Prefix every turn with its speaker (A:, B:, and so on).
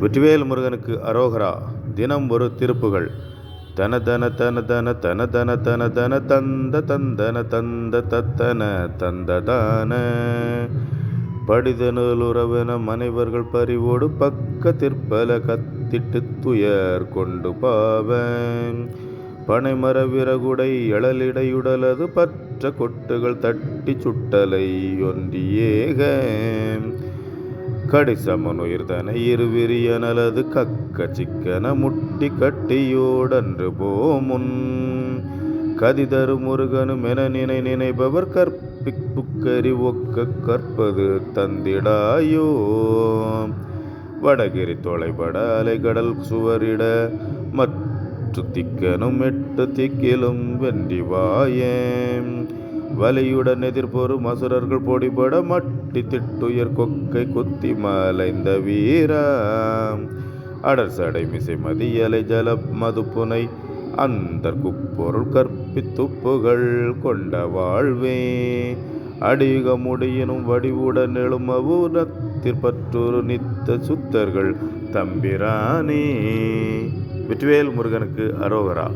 A: வெற்றிவேல் முருகனுக்கு அரோகரா. தினம் ஒரு திருப்புகள். தன தன தன தன தன தன தன தன தந்த தந்தன தந்த தத்தன தந்ததான படிதனுலுறவென மனைவர்கள் பறிவோடு பக்கத்திற்பல கத்திட்டு துயர் கொண்டு பாவன். பனைமர விறகுடை எழலிடையுடலது பற்ற கொட்டுகள் தட்டி சுட்டலை ஒன்றியேக கடிசமனுயிர்தனை இருவிரியனலது கக்க சிக்கன முட்டி கட்டியோடன்று போமுன். கதிதரு முருகனும் என நினை நினைப்பவர் கற்பிப்புக்கறி ஒக்க கற்பது தந்திடாயோ. வடகிரி தொலைபட அலைகடல் சுவரிட மற்ற திக்கனும் எட்டு திக்கிலும் வென்றி வலியுடன் எதிர்பொரும் அசுரர்கள் பொடிபட மட்டி திட்டுயர் கொக்கை குத்தி மலைந்த வீரா அடர் சடை மிசை மதியலை ஜல மதுப்புனை அந்த குப்பொருள் கற்பித்துப்புகள் கொண்ட வாழ்வே. அடியுக முடியினும் வடிவுடன் எழுமவுனத்திற்பற்றொரு நித்த சுத்தர்கள் தம்பிரானே. விட்டுவேல் முருகனுக்கு அரோகரா.